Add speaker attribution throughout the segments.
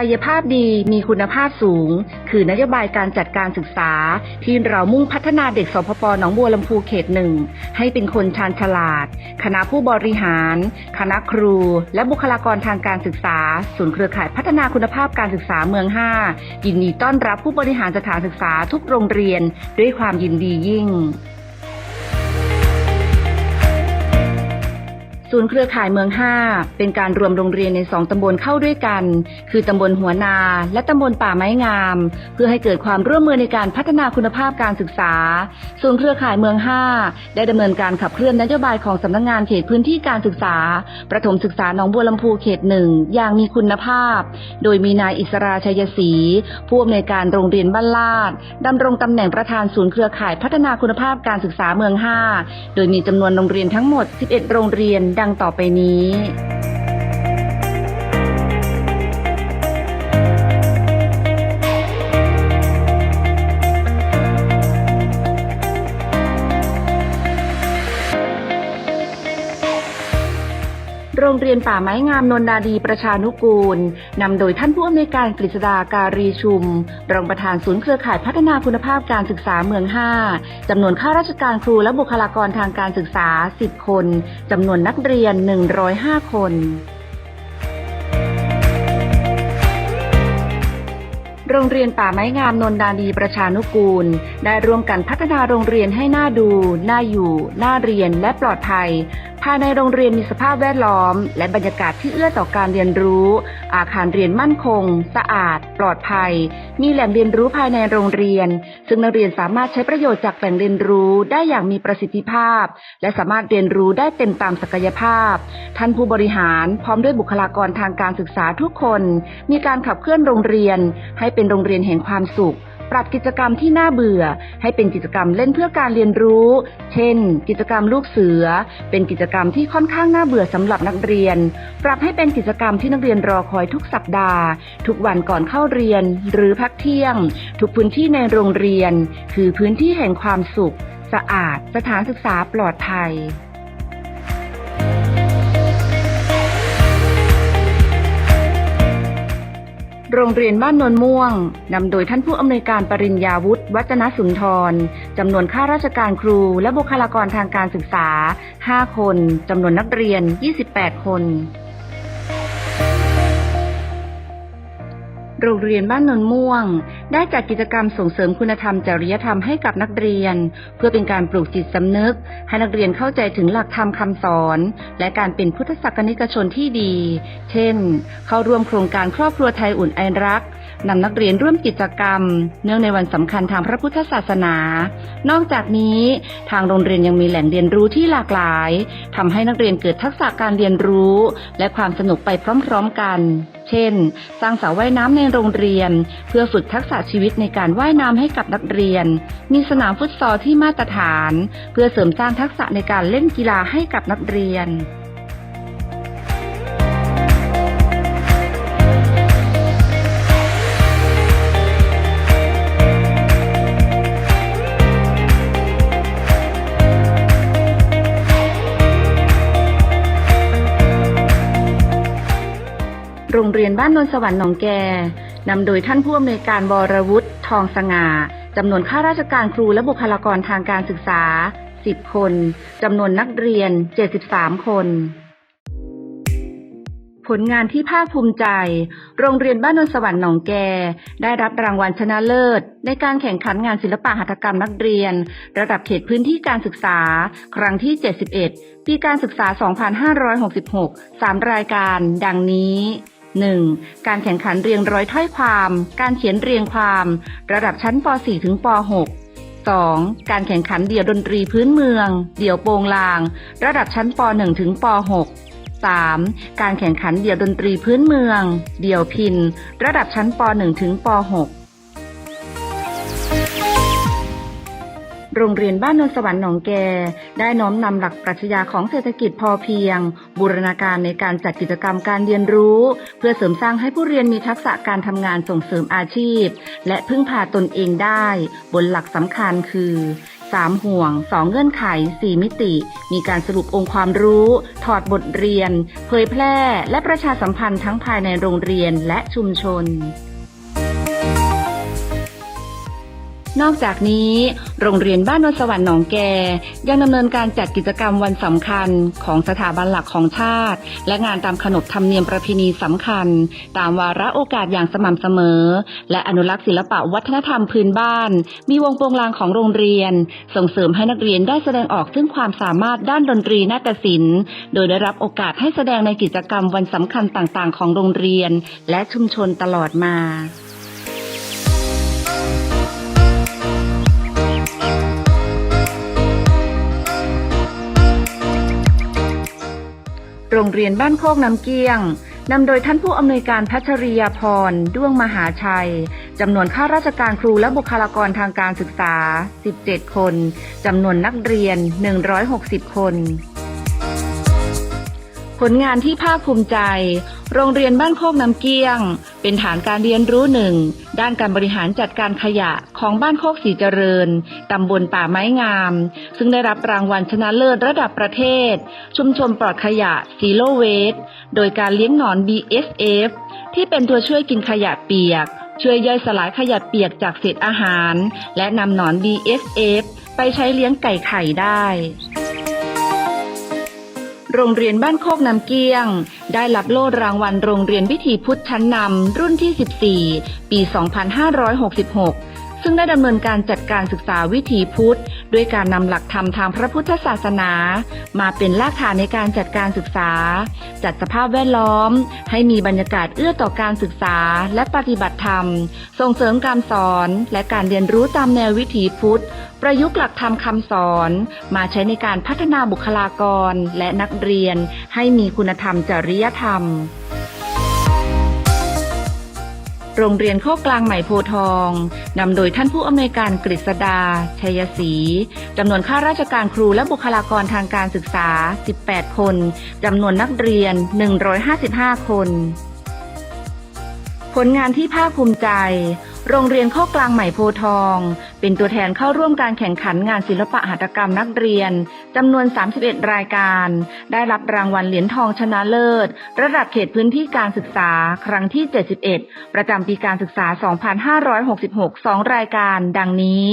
Speaker 1: ายภาพดีมีคุณภาพสูง คือนโยบายการจัดการศึกษา ที่เรามุ่งพัฒนาเด็กสพปหนองบัวลำพูเขตหนึ่งให้เป็นคนชาญฉลาด คณะผู้บริหาร คณะครู และบุคลากรทางการศึกษาศูนย์เครือข่ายพัฒนาคุณภาพการศึกษาเมือง 5 ยินดีต้อนรับผู้บริหารสถานศึกษาทุกโรงเรียน ด้วยความยินดียิ่ง ศูนย์เครือข่ายเมือง 5 เป็นการรวมโรงเรียนใน 2 ตำบลเข้าด้วยกัน คือตำบลหัวนา และตำบลป่าไม้งาม เพื่อให้เกิดความร่วมมือในการพัฒนาคุณภาพการศึกษา ศูนย์เครือข่ายเมือง 5 ได้ดำเนินการขับเคลื่อนนโยบายของสำนักงานเขตพื้นที่การศึกษา ประถมศึกษาหนองบัวลำพูเขตหนึ่งอย่างมีคุณภาพ โดยมีนายอิสราชัยศรีผู้อำนวยการโรงเรียนบ้านลาดดำรงตำแหน่งประธานศูนย์เครือข่ายพัฒนาคุณภาพการศึกษาเมือง 5 โดยมีจำนวนโรงเรียนทั้งหมด 11 โรงเรียนดังต่อไปนี้ รงเรียนป่าไม้งามนนนาดีประชานุกูล นำโดยท่านผู้อำนวยการกฤษดาการีชุม รองประธานศูนย์เครือข่ายพัฒนาคุณภาพการศึกษาเมือง 5จำนวนข้าราชการครูและบุคลากรทางการศึกษา 10 คนจำนวนนักเรียน 105 คนโรงเรียนป่าไม้งามนนดาดีประชานุกูล ได้ร่วมกันพัฒนาโรงเรียนให้น่าดู น่าอยู่ น่าเรียนและปลอดภัย ภายในโรงเรียนมีสภาพแวดล้อม และบรรยากาศที่เอื้อต่อการเรียนรู้ อาคารเรียนมั่นคง สะอาด ปลอดภัย มีแหล่งเรียนรู้ภายในโรงเรียน ซึ่งนักเรียนสามารถใช้ประโยชน์จากแหล่งเรียนรู้ได้อย่างมีประสิทธิภาพ และสามารถเรียนรู้ได้เต็มตามศักยภาพ ท่านผู้บริหารพร้อมด้วยบุคลากรทางการศึกษาทุกคน มีการขับเคลื่อนโรงเรียน ให้เป็นโรงเรียนแห่งความสุข ปรับกิจกรรมที่น่าเบื่อ ให้เป็นกิจกรรมเล่นเพื่อการเรียนรู้ เช่น กิจกรรมลูกเสือ เป็นกิจกรรมที่ค่อนข้างน่าเบื่อสำหรับนักเรียน ปรับให้เป็นกิจกรรมที่นักเรียนรอคอยทุกสัปดาห์ ทุกวันก่อนเข้าเรียน หรือพักเที่ยง ทุกพื้นที่ในโรงเรียน คือพื้นที่แห่งความสุข สะอาด สถานศึกษาปลอดภัย โรงเรียนบ้านนนม่วง นำโดยท่านผู้อำนวยการปริญญาวุฒิวัฒนสุนทร จำนวนข้าราชการครู และบุคลากรทางการศึกษา 5 คน จำนวนนักเรียน 28 คนโรงเรียนบ้านนนม่วง ได้จัดกิจกรรมส่งเสริมคุณธรรมจริยธรรมให้กับนักเรียน เพื่อเป็นการปลูกจิตสำนึก ให้นักเรียนเข้าใจถึงหลักธรรมคำสอน และการเป็นพุทธศกนิกชนที่ดี เช่น เข้าร่วมโครงการครอบครัวไทยอุ่นไอรัก นำนักเรียนร่วมกิจกรรม เนื่องในวันสำคัญทางพระพุทธศาสนา นอกจากนี้ทางโรงเรียนยังมีแหล่งเรียนรู้ที่หลากหลายทำให้นักเรียนเกิดทักษะการเรียนรู้ และความสนุกไปพร้อมๆกัน เช่น สร้างสระว่ายน้ำในโรงเรียน เพื่อฝึกทักษะชีวิตในการว่ายน้ำให้กับนักเรียน มีสนามฟุตซอลที่มาตรฐาน เพื่อเสริมสร้างทักษะในการเล่นกีฬาให้กับนักเรียน รงเรียนบ้านนนสวรรค์หนองแกนำโดยท่านผู้อำนวยการวรวุฒิทองสง่าจำนวนข้าราชการครูและบุคลากรทางการศึกษา 10 คนจำนวนนักเรียน 73 คน ผลงานที่ภาคภูมิใจ โรงเรียนบ้านนนสวรรค์หนองแก ได้รับรางวัลชนะเลิศ ในการแข่งขันงานศิลปะหัตถกรรมนักเรียน ระดับเขตพื้นที่การศึกษา ครั้งที่ 71 ปีการศึกษา 2566 3 รายการ ดังนี้ 1. การแข่งขันเรียงร้อยถ้อยความ การเขียนเรียงความ ระดับชั้นป .4 ถึงป .6 2. การแข่งขันเดี่ยวดนตรีพื้นเมือง เดี่ยวโปงลาง ระดับชั้นป .1 ถึงป .6 3. การแข่งขันเดี่ยวดนตรีพื้นเมือง เดี่ยวพิน ระดับชั้นป .1 ถึงป .6 โรงเรียนบ้านนนสวรรค์หนองแก ได้น้อมนำหลักปรัชญาของเศรษฐกิจพอเพียง บูรณาการในการจัดกิจกรรมการเรียนรู้ เพื่อเสริมสร้างให้ผู้เรียนมีทักษะการทำงานส่งเสริมอาชีพ และพึ่งพาตนเองได้ บนหลักสำคัญคือ3ห่วง 2 เงื่อนไข 4 มิติ มีการสรุปองค์ความรู้ ถอดบทเรียน เผยแพร่ และประชาสัมพันธ์ทั้งภายในโรงเรียนและชุมชน นอกจากนี้ โรงเรียนบ้านนนสวรรค์หนองแก ยังดำเนินการจัดกิจกรรมวันสำคัญของสถาบันหลักของชาติ และงานตามขนบธรรมเนียมประเพณีสำคัญ ตามวาระโอกาสอย่างสม่ำเสมอ และอนุรักษ์ศิลปะวัฒนธรรมพื้นบ้าน มีวงโปงลางของโรงเรียน ส่งเสริมให้นักเรียนได้แสดงออกซึ่งความสามารถด้านดนตรีนาฏศิลป์ โดยได้รับโอกาสให้แสดงในกิจกรรมวันสำคัญต่างๆ ของโรงเรียน และชุมชนตลอดมา รงเรียนบ้านโคกน้ำเกี้ยงนำโดยท่านผู้อำนวยการพัชริยาพรด้วงมหาชัย จำนวนข้าราชการครูและบุคลากรทางการศึกษา 17 คน จำนวนนักเรียน 160 คน ผลงานที่ภาคภูมิใจ โรงเรียนบ้านโคกน้ำเกี้ยง เป็นฐานการเรียนรู้หนึ่ง ด้านการบริหารจัดการขยะของบ้านโคกสีเจริญ ตำบลป่าไม้งาม ซึ่งได้รับรางวัลชนะเลิศระดับประเทศ ชุมชนปลอดขยะซีโ w เว e โดยการเลี้ยงหนอน BSF ที่เป็นตัวช่วยกินขยะเปียก ช่วยย่อยสลายขยะเปียกจากเศษอาหาร และนำหนอน BSF ไปใช้เลี้ยงไก่ไข่ได้ โรงเรียนบ้านโคกน้ำเกี้ยง ได้รับโล่รางวัลโรงเรียนวิถีพุทธชั้นนำรุ่นที่ 14 ปี 2566 ซึ่งได้ดำเนินการจัดการศึกษาวิถีพุทธ ด้วยการนำหลักธรรมทางพระพุทธศาสนา มาเป็นรากฐานในการจัดการศึกษา จัดสภาพแวดล้อม ให้มีบรรยากาศเอื้อต่อการศึกษาและปฏิบัติธรรม ส่งเสริมการสอนและการเรียนรู้ตามแนววิถีพุทธ ประยุกต์หลักธรรมคำสอน มาใช้ในการพัฒนาบุคลากรและนักเรียน ให้มีคุณธรรมจริยธรรม โรงเรียนโคกกลางใหม่โพทอง นำโดยท่านผู้อำนวยการกฤษดา ชัยศรีจำนวนข้าราชการครูและบุคลากรทางการศึกษา 18 คน จำนวนนักเรียน 155 คน ผลงานที่ภาคภูมิใจ โรงเรียนโคกกลางใหม่โพทอง เป็นตัวแทนเข้าร่วมการแข่งขันงานศิลปะหัตถกรรมนักเรียนจำนวน 31 รายการ ได้รับรางวัลเหรียญทองชนะเลิศ ระดับเขตพื้นที่การศึกษาครั้งที่ 71 ประจำปีการศึกษา 2566 2 รายการ ดังนี้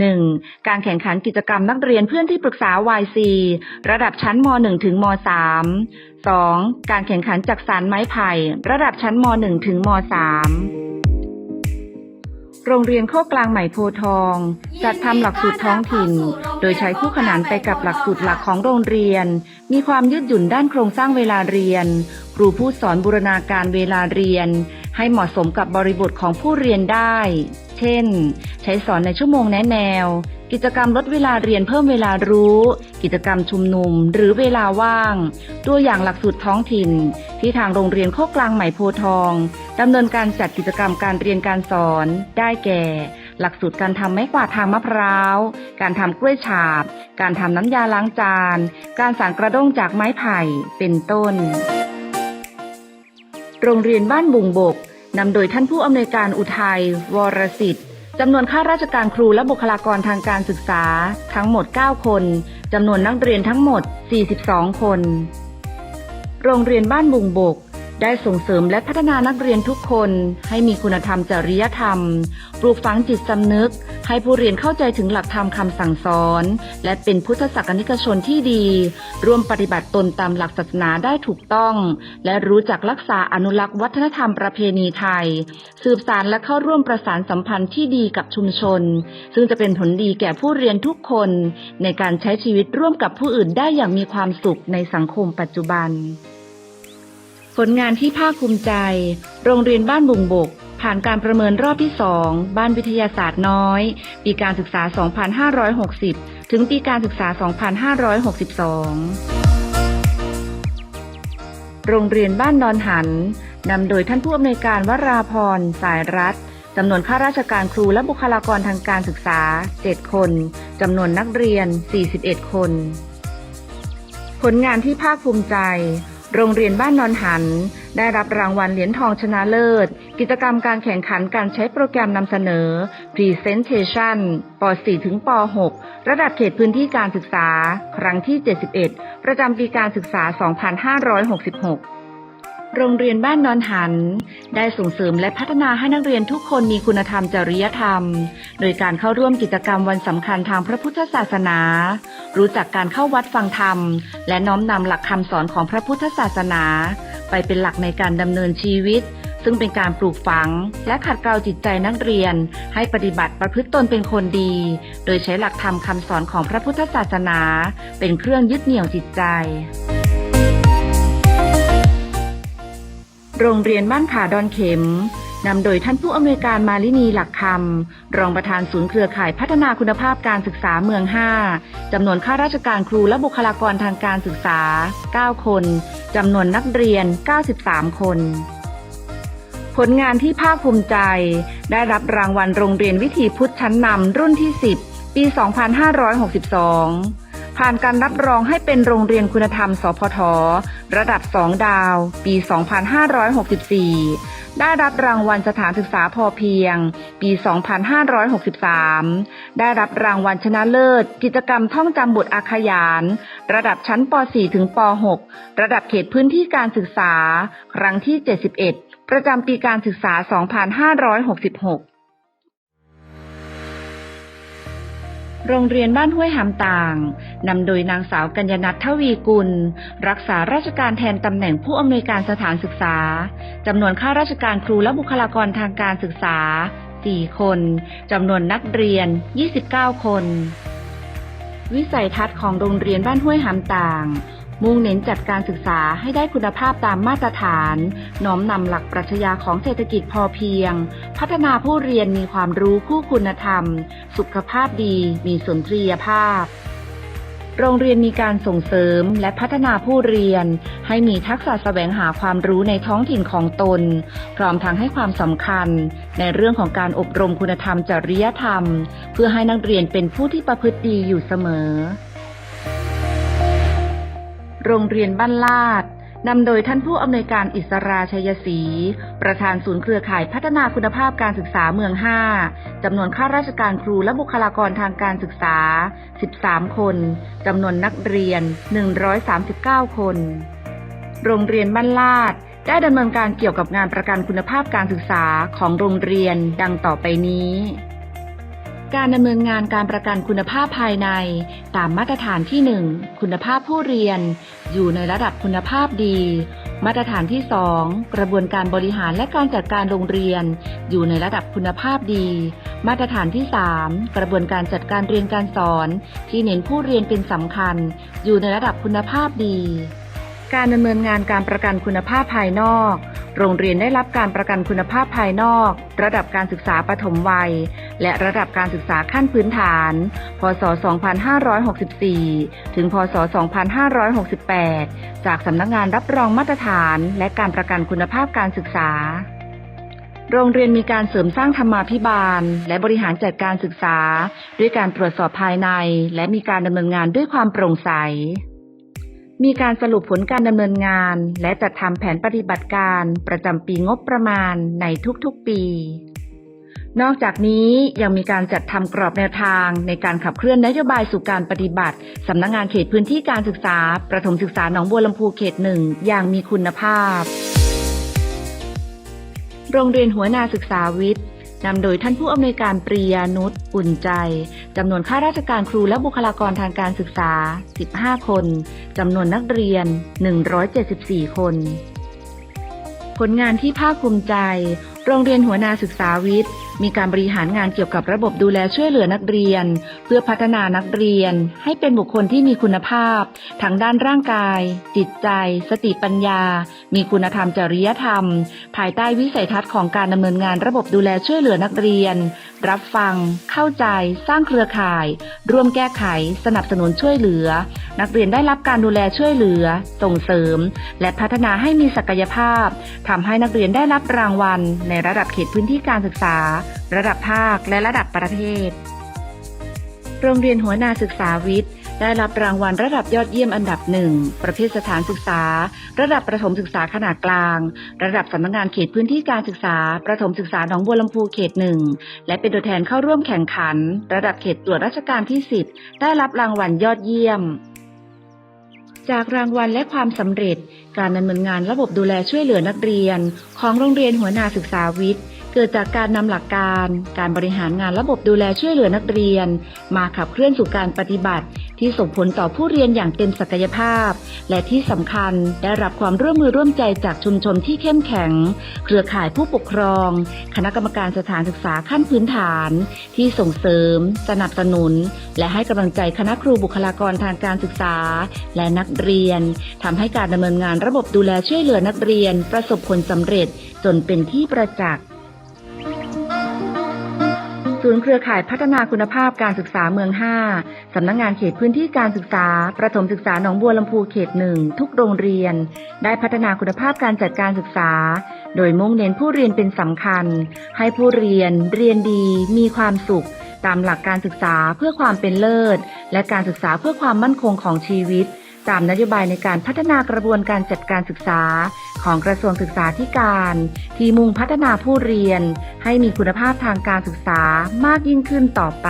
Speaker 1: 1. การแข่งขันกิจกรรมนักเรียนเพื่อนที่ปรึกษา YC ระดับชั้นม .1 ถึงม .3 2. การแข่งขันจักสารไม้ไผ่ ระดับชั้นม .1 ถึงม .3 โรงเรียนโคกกลางใหม่โพธิ์ทอง จัดทำหลักสูตรท้องถิ่น โดยใช้คู่ขนานไปกับหลักสูตรหลักของโรงเรียน มีความยืดหยุ่นด้านโครงสร้างเวลาเรียน ครูผู้สอนบูรณาการเวลาเรียน ให้เหมาะสมกับบริบทของผู้เรียนได้ เช่น ใช้สอนในชั่วโมงแนะแนว กิจกรรมลดเวลาเรียนเพิ่มเวลารู้ กิจกรรมชุมนุม หรือเวลาว่าง ตัวอย่างหลักสูตรท้องถิ่น ที่ทางโรงเรียนโคกกลางใหม่โพทองดำเนินการจัดกิจกรรมการเรียนการสอน ได้แก่ หลักสูตรการทำไม้กวาดทางมะพร้าว การทำกล้วยฉาบ การทำน้ำยาล้างจาน การสานกระด้งจากไม้ไผ่ เป็นต้น โรงเรียนบ้านบุงบกนำโดยท่านผู้อำนวยการอุทัย วรสิทธิ์จำนวนข้าราชการครูและบุคลากรทางการศึกษา ทั้งหมด 9 คนจำนวนนักเรียนทั้งหมด 42 คน โรงเรียนบ้านบุงบก ได้ส่งเสริมและพัฒนานักเรียนทุกคนให้มีคุณธรรมจริยธรรม ปลูกฝังจิตสำนึก ให้ผู้เรียนเข้าใจถึงหลักธรรมคำสั่งสอน และเป็นพุทธศกนิกชนที่ดี ร่วมปฏิบัติตนตามหลักศาสนาได้ถูกต้อง และรู้จักรักษาอนุรักษ์วัฒนธรรมประเพณีไทย สืบสารและเข้าร่วมประสานสัมพันธ์ที่ดีกับชุมชน ซึ่งจะเป็นผลดีแก่ผู้เรียนทุกคน ในการใช้ชีวิตร่วมกับผู้อื่นได้อย่างมีความสุขในสังคมปัจจุบัน ผลงานที่ภาคภูมิใจ โรงเรียนบ้านบุงบก ผ่านการประเมินรอบที่ 2 บ้านวิทยาศาสตร์น้อย ปีการศึกษา 2560 ถึงปีการศึกษา 2562 โรงเรียนบ้านดอนหัน นำโดยท่านผู้อำนวยการวราพร สายรัฐจำนวนข้าราชการครูและบุคลากรทางการศึกษา 7 คน จำนวนนักเรียน 41 คน ผลงานที่ภาคภูมิใจ โรงเรียนบ้านนอนหัน ได้รับรางวัลเหรียญทองชนะเลิศ กิจกรรมการแข่งขันการใช้โปรแกรมนำเสนอ Presentation ป .4 ถึงป .6 ระดับเขตพื้นที่การศึกษา ครั้งที่ 71 ประจำปีการศึกษา 2566 โรงเรียนบ้านนอนหัน ได้ส่งเสริมและพัฒนาให้นักเรียนทุกคนมีคุณธรรมจริยธรรม โดยการเข้าร่วมกิจกรรมวันสำคัญทางพระพุทธศาสนา รู้จักการเข้าวัดฟังธรรม และน้อมนำหลักคำสอนของพระพุทธศาสนา ไปเป็นหลักในการดำเนินชีวิต ซึ่งเป็นการปลูกฝัง และขัดเกลาจิตใจนักเรียน ให้ปฏิบัติประพฤติตนเป็นคนดี โดยใช้หลักธรรมคำสอนของพระพุทธศาสนา เป็นเครื่องยึดเหนี่ยวจิตใจ โรงเรียนบ้านขาดอนเข็มนำโดยท่านผู้อำนวยการมาลินีหลักคำรองประธานศูนย์เครือข่ายพัฒนาคุณภาพการศึกษาเมือง 5จำนวนข้าราชการครูและบุคลากรทางการศึกษา 9 คนจำนวนนักเรียน 93 คน ผลงานที่ภาคภูมิใจ ได้รับรางวัลโรงเรียนวิถีพุทธชั้นนำรุ่นที่ 10 ปี 2562 ผ่านการรับรองให้เป็นโรงเรียนคุณธรรม สพท ระดับ 2 ดาว ปี 2564 ได้รับรางวัลสถานศึกษาพอเพียง ปี 2563 ได้รับรางวัลชนะเลิศ กิจกรรมท่องจำบทอาขยาน ระดับชั้นป .4 ถึงป .6 ระดับเขตพื้นที่การศึกษา ครั้งที่ 71 ประจำปีการศึกษา 2566 โรงเรียนบ้านห้วยหำต่าง นำโดยนางสาวกัญญนัททวีกุล รักษาราชการแทนตำแหน่งผู้อำนวยการสถานศึกษา จำนวนข้าราชการครูและบุคลากรทางการศึกษา 4 คน จำนวนนักเรียน 29 คน วิสัยทัศน์ของโรงเรียนบ้านห้วยหำต่าง มุ่งเน้นจัดการศึกษาให้ได้คุณภาพตามมาตรฐาน น้อมนำหลักปรัชญาของเศรษฐกิจพอเพียง พัฒนาผู้เรียนมีความรู้คู่คุณธรรม สุขภาพดี มีสุนทรียภาพ โรงเรียนมีการส่งเสริมและพัฒนาผู้เรียน ให้มีทักษะแสวงหาความรู้ในท้องถิ่นของตน พร้อมทั้งให้ความสำคัญ ในเรื่องของการอบรมคุณธรรมจริยธรรม เพื่อให้นักเรียนเป็นผู้ที่ประพฤติดีอยู่เสมอ โรงเรียนบ้านลาดนำโดยท่านผู้อำนวยการอิสราชัยศรี ประธานศูนย์เครือข่ายพัฒนาคุณภาพการศึกษาเมือง 5 จำนวนข้าราชการครูและบุคลากรทางการศึกษา 13 คน จำนวนนักเรียน 139 คน โรงเรียนบ้านลาด ได้ดำเนินการเกี่ยวกับงานประกันคุณภาพการศึกษาของโรงเรียนดังต่อไปนี้ การดำเนินงานการประกันคุณภาพภายใน ตามมาตรฐานที่ 1 คุณภาพผู้เรียน อยู่ในระดับคุณภาพดี มาตรฐานที่ 2 กระบวนการบริหารและการจัดการโรงเรียน อยู่ในระดับคุณภาพดี มาตรฐานที่ 3 กระบวนการจัดการเรียนการสอน ที่เน้นผู้เรียนเป็นสำคัญ อยู่ในระดับคุณภาพดี การดำเนินงานการประกันคุณภาพภายนอก โรงเรียนได้รับการประกันคุณภาพภายนอก ระดับการศึกษาปฐมวัย และระดับการศึกษาขั้นพื้นฐาน พศ 2564 ถึง พศ 2568 จากสำนักงานรับรองมาตรฐาน และการประกันคุณภาพการศึกษาโรงเรียนมีการเสริมสร้างธรรมาภิบาล และบริหารจัดการศึกษา ด้วยการตรวจสอบภายใน และมีการดำเนินงานด้วยความโปร่งใส มีการสรุปผลการดำเนินงาน และจัดทำแผนปฏิบัติการประจำปีงบประมาณในทุกๆปี นอกจากนี้ยังมีการจัดทำกรอบแนวทางในการขับเคลื่อนนโยบายสู่การปฏิบัติสำนักงงานเขตพื้นที่การศึกษา ประถมศึกษาหนองบัวลำพูเขตหนึ่งอย่างมีคุณภาพ โรงเรียนหัวนาศึกษาวิทย์นำโดยท่านผู้อำนวยการปรียานุชอุ่นใจ จำนวนข้าราชการครูและบุคลากรทางการศึกษา 15 คน จำนวนนักเรียน 174 คน ผลงานที่ภาคภูมิใจ โรงเรียนหัวนาศึกษาวิทย์ มีการบริหารงานเกี่ยวกับระบบดูแลช่วยเหลือนักเรียน เพื่อพัฒนานักเรียน ให้เป็นบุคคลที่มีคุณภาพทั้งด้านร่างกาย จิตใจ สติปัญญา มีคุณธรรมจริยธรรม ภายใต้วิสัยทัศน์ของการดำเนินงานระบบดูแลช่วยเหลือนักเรียน รับฟัง เข้าใจ สร้างเครือข่าย ร่วมแก้ไข สนับสนุนช่วยเหลือ นักเรียนได้รับการดูแลช่วยเหลือ ส่งเสริม และพัฒนาให้มีศักยภาพทำให้นักเรียนได้รับรางวัล ในระดับเขตพื้นที่การศึกษาระดับภาคและระดับประเทศ โรงเรียนหัวนาศึกษาวิทย์ ได้รับรางวัลระดับยอดเยี่ยมอันดับหนึ่งประเภทสถานศึกษา ระดับประถมศึกษาขนาดกลาง ระดับสำนักงานเขตพื้นที่การศึกษา ประถมศึกษาหนองบัวลำพูเขตหนึ่งและเป็นตัวแทนเข้าร่วมแข่งขัน ระดับเขตตรวจราชการที่10ได้รับรางวัลยอดเยี่ยมจากรางวัลและความสำเร็จ การดำเนินงานระบบดูแลช่วยเหลือนักเรียน ของโรงเรียนหัวหน้าศึกษาวิทย์ เกิดจากการนำหลักการ การบริหารงานระบบดูแลช่วยเหลือนักเรียน มาขับเคลื่อนสู่การปฏิบัติ ที่ส่งผลต่อผู้เรียนอย่างเต็มศักยภาพ และที่สำคัญได้รับความร่วมมือร่วมใจจากชุมชนที่เข้มแข็ง เครือข่ายผู้ปกครอง คณะกรรมการสถานศึกษาขั้นพื้นฐาน ที่ส่งเสริม สนับสนุน และให้กำลังใจคณะครูบุคลากรทางการศึกษา และนักเรียนทำให้การดำเนินงานระบบดูแลช่วยเหลือนักเรียน ประสบผลสำเร็จจนเป็นที่ประจักษ์ ศูนย์เครือข่ายพัฒนาคุณภาพการศึกษาเมือง 5 สำนักงงานเขตพื้นที่การศึกษา ประถมศึกษาหนองบัวลำพูเขตหนึ่งทุกโรงเรียน ได้พัฒนาคุณภาพการจัดการศึกษา โดยมุ่งเน้นผู้เรียนเป็นสำคัญ ให้ผู้เรียน เรียนดี มีความสุข ตามหลักการศึกษาเพื่อความเป็นเลิศ และการศึกษาเพื่อความมั่นคงของชีวิต ตามนโยบายในการพัฒนากระบวนการจัดการศึกษาของกระทรวงศึกษาธิการ ที่มุ่งพัฒนาผู้เรียน ให้มีคุณภาพทางการศึกษามากยิ่งขึ้นต่อไป